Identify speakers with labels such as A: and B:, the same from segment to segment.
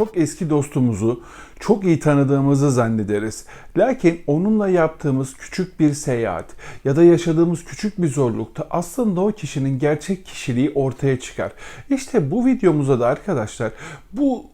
A: çok eski dostumuzu çok iyi tanıdığımızı zannederiz. Lakin onunla yaptığımız küçük bir seyahat ya da yaşadığımız küçük bir zorlukta aslında o kişinin gerçek kişiliği ortaya çıkar. İşte bu videomuzda da arkadaşlar bu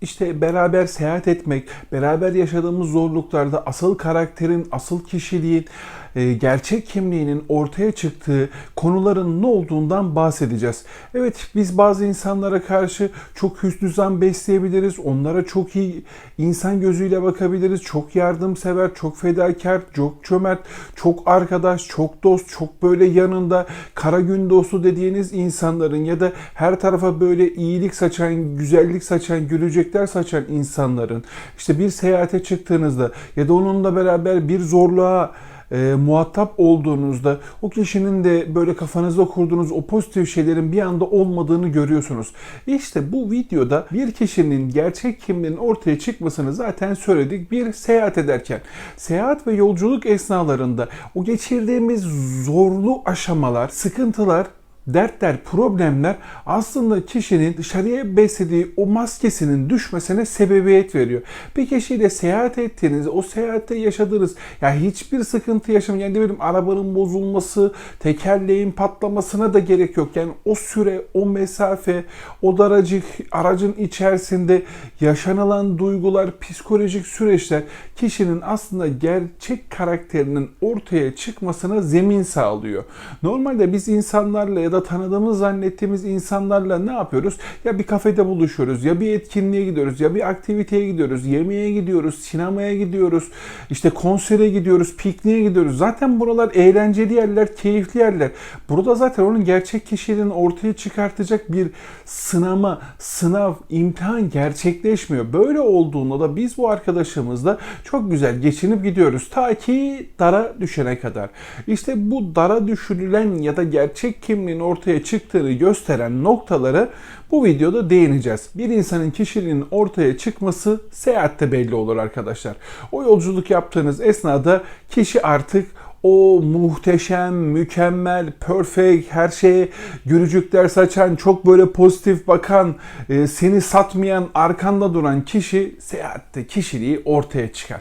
A: işte beraber seyahat etmek, beraber yaşadığımız zorluklarda asıl karakterin, asıl kişiliğin, gerçek kimliğinin ortaya çıktığı konuların ne olduğundan bahsedeceğiz. Evet biz bazı insanlara karşı çok hüsnü zan besleyebiliriz. Onlara çok iyi insan gözüyle bakabiliriz. Çok yardımsever, çok fedakar, çok cömert, çok arkadaş, çok dost, çok böyle yanında kara gün dostu dediğiniz insanların ya da her tarafa böyle iyilik saçan, güzellik saçan, gülecekler saçan insanların işte bir seyahate çıktığınızda ya da onunla beraber bir zorluğa e, muhatap olduğunuzda o kişinin de böyle kafanızda kurduğunuz o pozitif şeylerin bir anda olmadığını görüyorsunuz. İşte bu videoda bir kişinin gerçek kimliğinin ortaya çıkmasını zaten söyledik bir seyahat ederken. Seyahat ve yolculuk esnalarında o geçirdiğimiz zorlu aşamalar, sıkıntılar dertler, problemler aslında kişinin dışarıya beslediği o maskesinin düşmesine sebebiyet veriyor. Bir kişiyle seyahat ettiğiniz, o seyahatte yaşadığınız ya hiçbir sıkıntı yaşamayan, yani ne arabanın bozulması, tekerleğin patlamasına da gerek yok. Yani o süre, o mesafe, o daracık aracın içerisinde yaşanılan duygular, psikolojik süreçler kişinin aslında gerçek karakterinin ortaya çıkmasına zemin sağlıyor. Normalde biz insanlarla ya da tanıdığımız zannettiğimiz insanlarla ne yapıyoruz? Ya bir kafede buluşuyoruz, ya bir etkinliğe gidiyoruz, ya bir aktiviteye gidiyoruz, yemeğe gidiyoruz, sinemaya gidiyoruz, işte konsere gidiyoruz, pikniğe gidiyoruz. Zaten buralar eğlenceli yerler, keyifli yerler. Burada zaten onun gerçek kişiliğini ortaya çıkartacak bir sınama, sınav, imtihan gerçekleşmiyor. Böyle olduğunda da biz bu arkadaşımızla çok güzel geçinip gidiyoruz. Ta ki dara düşene kadar. İşte bu dara düşürülen ya da gerçek kimliğin ortaya çıktığını gösteren noktaları bu videoda değineceğiz. Bir insanın kişiliğinin ortaya çıkması seyahatte belli olur arkadaşlar. O yolculuk yaptığınız esnada kişi artık o muhteşem, mükemmel, perfect, her şeye gülücükler saçan, çok böyle pozitif bakan, e, seni satmayan, arkanda duran kişi seyahatte kişiliği ortaya çıkar.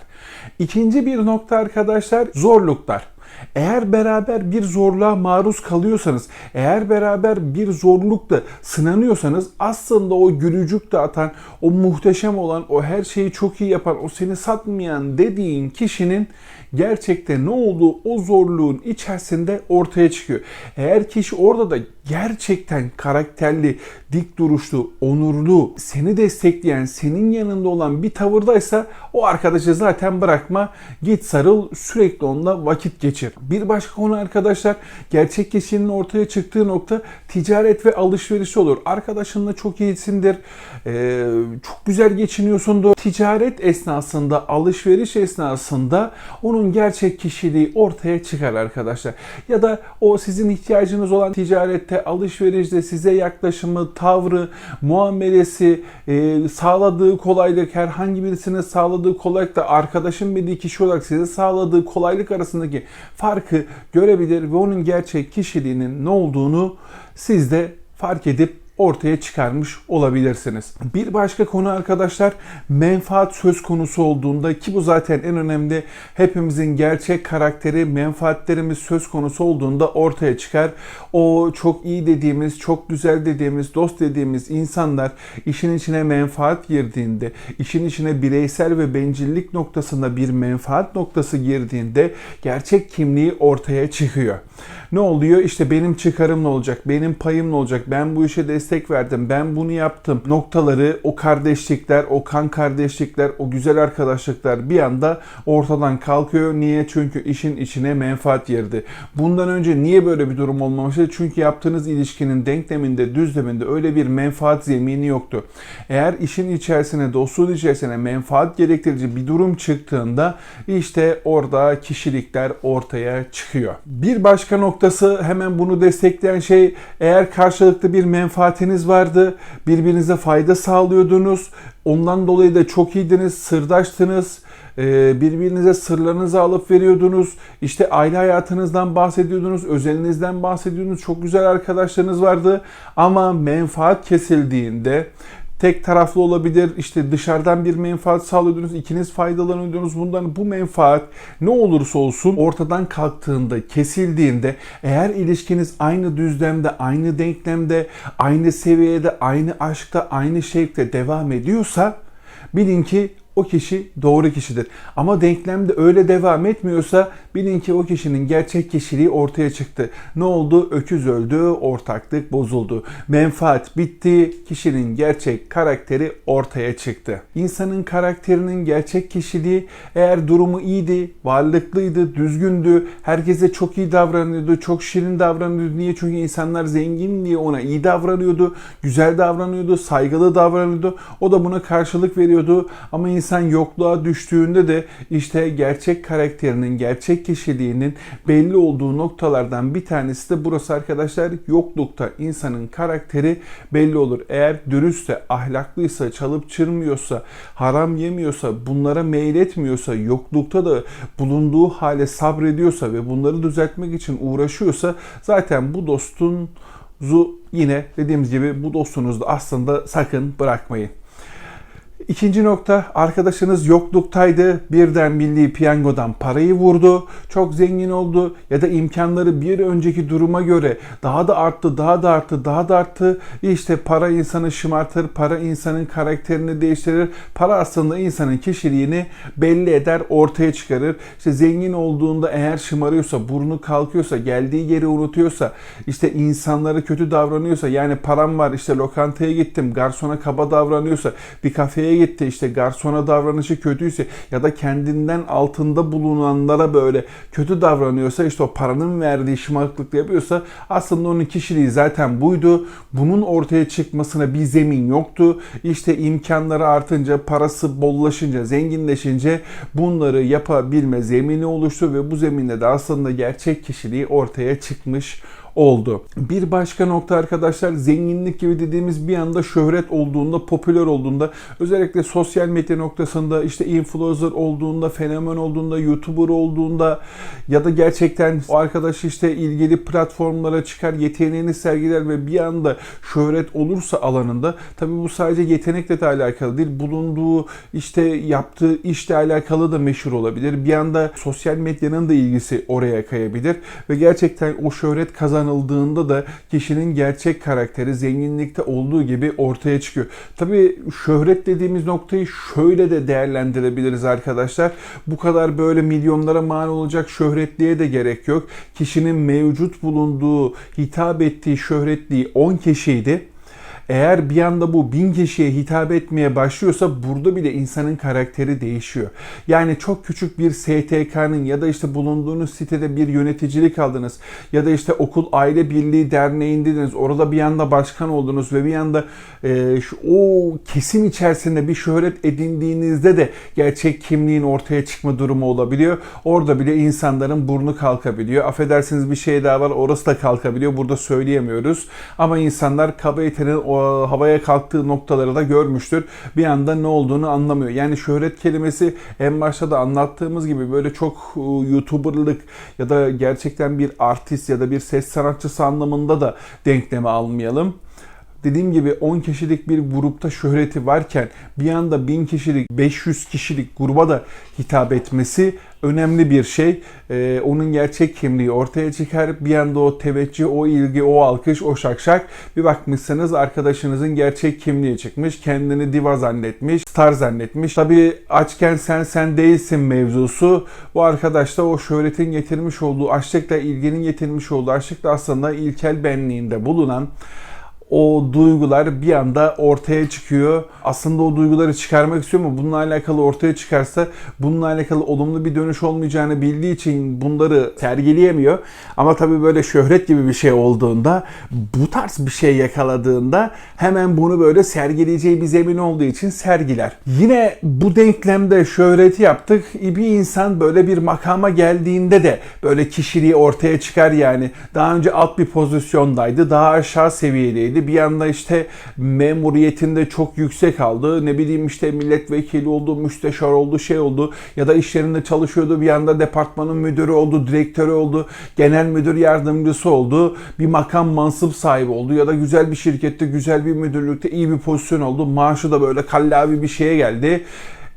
A: İkinci bir nokta arkadaşlar zorluklar. Eğer beraber bir zorluğa maruz kalıyorsanız, eğer beraber bir zorlukla sınanıyorsanız aslında o gülücük dağıtan, o muhteşem olan, o her şeyi çok iyi yapan, o seni satmayan dediğin kişinin gerçekte ne olduğu o zorluğun içerisinde ortaya çıkıyor. Eğer kişi orada da gerçekten karakterli, dik duruşlu, onurlu, seni destekleyen, senin yanında olan bir tavırdaysa o arkadaşı zaten bırakma. Git sarıl, sürekli onunla vakit geçir. Bir başka konu arkadaşlar, gerçek kişinin ortaya çıktığı nokta ticaret ve alışveriş olur. Arkadaşınla çok iyisindir, çok güzel geçiniyorsundur. Ticaret esnasında, alışveriş esnasında onun gerçek kişiliği ortaya çıkar arkadaşlar. Ya da o sizin ihtiyacınız olan ticarette, alışverişte size yaklaşımı, tavrı, muamelesi, e, sağladığı kolaylık, herhangi birisine sağladığı kolaylık da arkadaşın bildiği kişi olarak size sağladığı kolaylık arasındaki farkı görebilir ve onun gerçek kişiliğinin ne olduğunu siz de fark edip ortaya çıkarmış olabilirsiniz. Bir başka konu arkadaşlar menfaat söz konusu olduğunda ki bu zaten en önemli hepimizin gerçek karakteri menfaatlerimiz söz konusu olduğunda ortaya çıkar. O çok iyi dediğimiz, çok güzel dediğimiz, dost dediğimiz insanlar işin içine menfaat girdiğinde, işin içine bireysel ve bencillik noktasında bir menfaat noktası girdiğinde gerçek kimliği ortaya çıkıyor. Ne oluyor? İşte benim çıkarım ne olacak? Benim payım ne olacak? Ben bu işe destek verdim. Ben bunu yaptım. Noktaları, o kardeşlikler, o kan kardeşlikler, o güzel arkadaşlıklar bir anda ortadan kalkıyor. Niye? Çünkü işin içine menfaat girdi. Bundan önce niye böyle bir durum olmamıştı? Çünkü yaptığınız ilişkinin denkleminde, düzleminde öyle bir menfaat zemini yoktu. Eğer işin içerisine, dostluğun içerisine menfaat gerektirici bir durum çıktığında işte orada kişilikler ortaya çıkıyor. Bir başka noktası hemen bunu destekleyen şey eğer karşılıklı bir menfaatiniz vardı, birbirinize fayda sağlıyordunuz, ondan dolayı da çok iyiydiniz, sırdaştınız, e, birbirinize sırlarınızı alıp veriyordunuz. İşte aile hayatınızdan bahsediyordunuz, özelinizden bahsediyordunuz. Çok güzel arkadaşlarınız vardı ama menfaat kesildiğinde tek taraflı olabilir. İşte dışarıdan bir menfaat sağlıyordunuz. ikiniz faydalanıyordunuz. Bundan bu menfaat ne olursa olsun ortadan kalktığında, kesildiğinde eğer ilişkiniz aynı düzlemde, aynı denklemde, aynı seviyede, aynı aşkta, aynı şevkte devam ediyorsa bilin ki o kişi doğru kişidir. Ama denklemde öyle devam etmiyorsa bilin ki o kişinin gerçek kişiliği ortaya çıktı. Ne oldu? Öküz öldü, ortaklık bozuldu. Menfaat bitti, kişinin gerçek karakteri ortaya çıktı. İnsanın karakterinin gerçek kişiliği eğer durumu iyiydi, varlıklıydı, düzgündü, herkese çok iyi davranıyordu, çok şirin davranıyordu. Niye? Çünkü insanlar zengin diye ona iyi davranıyordu, güzel davranıyordu, saygılı davranıyordu. O da buna karşılık veriyordu. Ama insan yokluğa düştüğünde de işte gerçek karakterinin, gerçek kişiliğinin belli olduğu noktalardan bir tanesi de burası arkadaşlar. Yoklukta insanın karakteri belli olur. Eğer dürüstse, ahlaklıysa, çalıp çırmıyorsa, haram yemiyorsa, bunlara meyletmiyorsa, yoklukta da bulunduğu hale sabrediyorsa ve bunları düzeltmek için uğraşıyorsa zaten bu dostun yine dediğimiz gibi bu dostunuzu da aslında sakın bırakmayın. İkinci nokta arkadaşınız yokluktaydı. Birden milli piyangodan parayı vurdu. Çok zengin oldu ya da imkanları bir önceki duruma göre daha da arttı, daha da arttı, daha da arttı. İşte para insanı şımartır, para insanın karakterini değiştirir. Para aslında insanın kişiliğini belli eder, ortaya çıkarır. İşte zengin olduğunda eğer şımarıyorsa, burnu kalkıyorsa, geldiği yeri unutuyorsa, işte insanlara kötü davranıyorsa, yani param var işte lokantaya gittim, garsona kaba davranıyorsa, bir kafeye gitti işte garsona davranışı kötüyse ya da kendinden altında bulunanlara böyle kötü davranıyorsa işte o paranın verdiği şımarıklık yapıyorsa aslında onun kişiliği zaten buydu. Bunun ortaya çıkmasına bir zemin yoktu. İşte imkanları artınca, parası bollaşınca, zenginleşince bunları yapabilme zemini oluştu ve bu zeminde de aslında gerçek kişiliği ortaya çıkmış oldu. Bir başka nokta arkadaşlar zenginlik gibi dediğimiz bir anda şöhret olduğunda, popüler olduğunda özellikle sosyal medya noktasında işte influencer olduğunda, fenomen olduğunda, youtuber olduğunda ya da gerçekten o arkadaş işte ilgili platformlara çıkar, yeteneğini sergiler ve bir anda şöhret olursa alanında tabi bu sadece yetenekle de alakalı değil. Bulunduğu işte yaptığı işle alakalı da meşhur olabilir. Bir anda sosyal medyanın da ilgisi oraya kayabilir ve gerçekten o şöhret kazan kazanıldığında da kişinin gerçek karakteri zenginlikte olduğu gibi ortaya çıkıyor. Tabii şöhret dediğimiz noktayı şöyle de değerlendirebiliriz arkadaşlar. Bu kadar böyle milyonlara mal olacak şöhretliğe de gerek yok. Kişinin mevcut bulunduğu, hitap ettiği şöhretliği 10 kişiydi eğer bir anda bu bin kişiye hitap etmeye başlıyorsa burada bile insanın karakteri değişiyor. Yani çok küçük bir STK'nın ya da işte bulunduğunuz sitede bir yöneticilik aldınız ya da işte okul aile birliği derneğindeydiniz. Orada bir anda başkan oldunuz ve bir anda e, şu, o kesim içerisinde bir şöhret edindiğinizde de gerçek kimliğin ortaya çıkma durumu olabiliyor. Orada bile insanların burnu kalkabiliyor. Affedersiniz bir şey daha var orası da kalkabiliyor. Burada söyleyemiyoruz. Ama insanlar kaba yeteneğin o havaya kalktığı noktaları da görmüştür. Bir anda ne olduğunu anlamıyor. Yani şöhret kelimesi en başta da anlattığımız gibi böyle çok e, YouTuber'lık ya da gerçekten bir artist ya da bir ses sanatçısı anlamında da denkleme almayalım dediğim gibi 10 kişilik bir grupta şöhreti varken bir anda 1000 kişilik, 500 kişilik gruba da hitap etmesi önemli bir şey. Ee, onun gerçek kimliği ortaya çıkar. Bir anda o teveccüh, o ilgi, o alkış, o şakşak. Bir bakmışsınız arkadaşınızın gerçek kimliği çıkmış. Kendini diva zannetmiş, star zannetmiş. Tabii açken sen sen değilsin mevzusu. Bu arkadaş da o şöhretin getirmiş olduğu, açlıkla ilginin getirmiş olduğu, açlıkla aslında ilkel benliğinde bulunan o duygular bir anda ortaya çıkıyor. Aslında o duyguları çıkarmak istiyor ama bununla alakalı ortaya çıkarsa bununla alakalı olumlu bir dönüş olmayacağını bildiği için bunları sergileyemiyor. Ama tabii böyle şöhret gibi bir şey olduğunda bu tarz bir şey yakaladığında hemen bunu böyle sergileyeceği bir zemin olduğu için sergiler. Yine bu denklemde şöhreti yaptık. Bir insan böyle bir makama geldiğinde de böyle kişiliği ortaya çıkar yani. Daha önce alt bir pozisyondaydı. Daha aşağı seviyedeydi geldi. Bir anda işte memuriyetinde çok yüksek aldı. Ne bileyim işte milletvekili oldu, müsteşar oldu, şey oldu. Ya da iş yerinde çalışıyordu. Bir anda departmanın müdürü oldu, direktörü oldu, genel müdür yardımcısı oldu. Bir makam mansıp sahibi oldu. Ya da güzel bir şirkette, güzel bir müdürlükte iyi bir pozisyon oldu. Maaşı da böyle kallavi bir şeye geldi.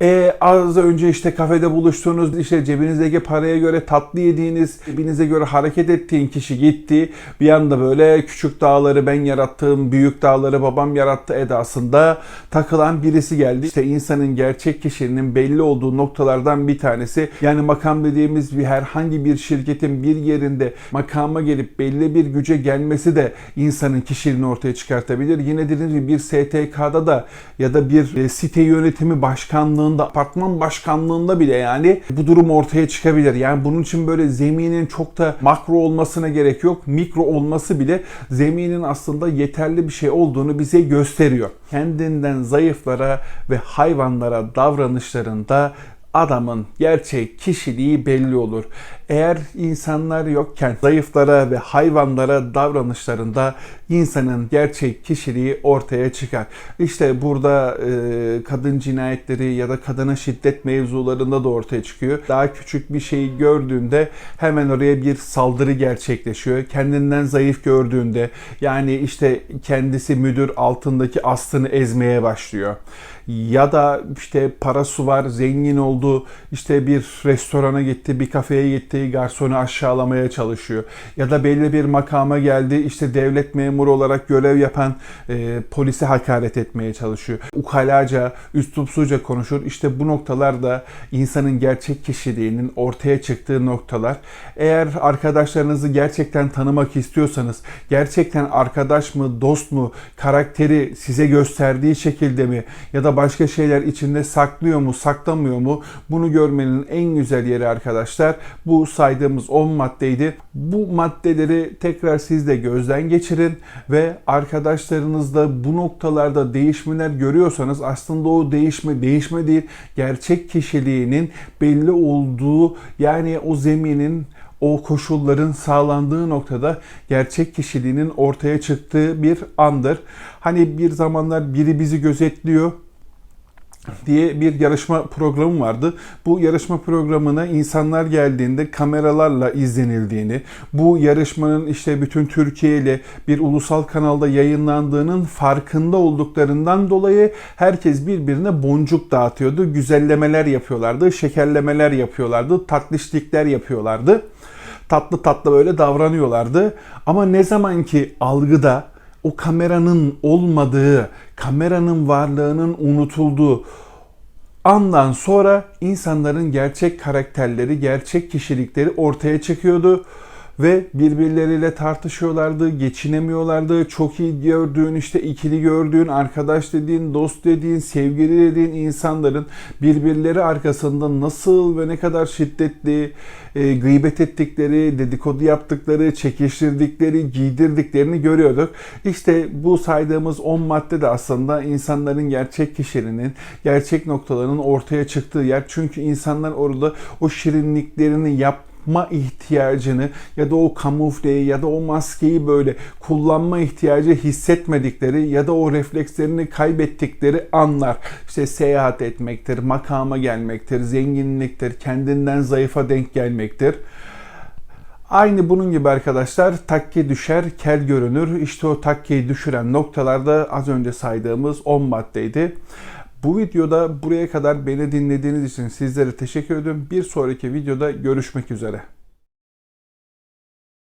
A: E, az önce işte kafede buluştuğunuz, işte cebinizdeki paraya göre tatlı yediğiniz, cebinize göre hareket ettiğin kişi gitti. Bir anda böyle küçük dağları ben yarattığım, büyük dağları babam yarattı edasında takılan birisi geldi. İşte insanın gerçek kişinin belli olduğu noktalardan bir tanesi. Yani makam dediğimiz bir herhangi bir şirketin bir yerinde makama gelip belli bir güce gelmesi de insanın kişiliğini ortaya çıkartabilir. Yine dediğim gibi bir STK'da da ya da bir e, site yönetimi başkanlığı başkanlığında, apartman başkanlığında bile yani bu durum ortaya çıkabilir. Yani bunun için böyle zeminin çok da makro olmasına gerek yok. Mikro olması bile zeminin aslında yeterli bir şey olduğunu bize gösteriyor. Kendinden zayıflara ve hayvanlara davranışlarında adamın gerçek kişiliği belli olur. Eğer insanlar yokken zayıflara ve hayvanlara davranışlarında insanın gerçek kişiliği ortaya çıkar. İşte burada e, kadın cinayetleri ya da kadına şiddet mevzularında da ortaya çıkıyor. Daha küçük bir şeyi gördüğünde hemen oraya bir saldırı gerçekleşiyor. Kendinden zayıf gördüğünde yani işte kendisi müdür altındaki aslını ezmeye başlıyor ya da işte parası var, zengin oldu, işte bir restorana gitti, bir kafeye gitti, garsonu aşağılamaya çalışıyor. Ya da belli bir makama geldi, işte devlet memuru olarak görev yapan e, polise hakaret etmeye çalışıyor. Ukalaca, üslupsuzca konuşur. İşte bu noktalarda insanın gerçek kişiliğinin ortaya çıktığı noktalar. Eğer arkadaşlarınızı gerçekten tanımak istiyorsanız, gerçekten arkadaş mı, dost mu, karakteri size gösterdiği şekilde mi ya da başka şeyler içinde saklıyor mu, saklamıyor mu? Bunu görmenin en güzel yeri arkadaşlar bu saydığımız 10 maddeydi. Bu maddeleri tekrar siz de gözden geçirin ve arkadaşlarınızda bu noktalarda değişmeler görüyorsanız aslında o değişme değişme değil, gerçek kişiliğinin belli olduğu yani o zeminin o koşulların sağlandığı noktada gerçek kişiliğinin ortaya çıktığı bir andır. Hani bir zamanlar biri bizi gözetliyor, diye bir yarışma programı vardı. Bu yarışma programına insanlar geldiğinde kameralarla izlenildiğini, bu yarışmanın işte bütün Türkiye ile bir ulusal kanalda yayınlandığının farkında olduklarından dolayı herkes birbirine boncuk dağıtıyordu. Güzellemeler yapıyorlardı, şekerlemeler yapıyorlardı, tatlışlıklar yapıyorlardı. Tatlı tatlı böyle davranıyorlardı. Ama ne zaman ki algıda o kameranın olmadığı, kameranın varlığının unutulduğu andan sonra insanların gerçek karakterleri, gerçek kişilikleri ortaya çıkıyordu ve birbirleriyle tartışıyorlardı, geçinemiyorlardı. Çok iyi gördüğün, işte ikili gördüğün, arkadaş dediğin, dost dediğin, sevgili dediğin insanların birbirleri arkasında nasıl ve ne kadar şiddetli e, gıybet ettikleri, dedikodu yaptıkları, çekiştirdikleri, giydirdiklerini görüyorduk. İşte bu saydığımız 10 madde de aslında insanların gerçek kişiliğinin, gerçek noktalarının ortaya çıktığı yer. Çünkü insanlar orada o şirinliklerini yap yapma ihtiyacını ya da o kamufleyi ya da o maskeyi böyle kullanma ihtiyacı hissetmedikleri ya da o reflekslerini kaybettikleri anlar. İşte seyahat etmektir, makama gelmektir, zenginliktir, kendinden zayıfa denk gelmektir. Aynı bunun gibi arkadaşlar takke düşer, kel görünür. İşte o takkeyi düşüren noktalarda az önce saydığımız 10 maddeydi. Bu videoda buraya kadar beni dinlediğiniz için sizlere teşekkür ediyorum. Bir sonraki videoda görüşmek üzere.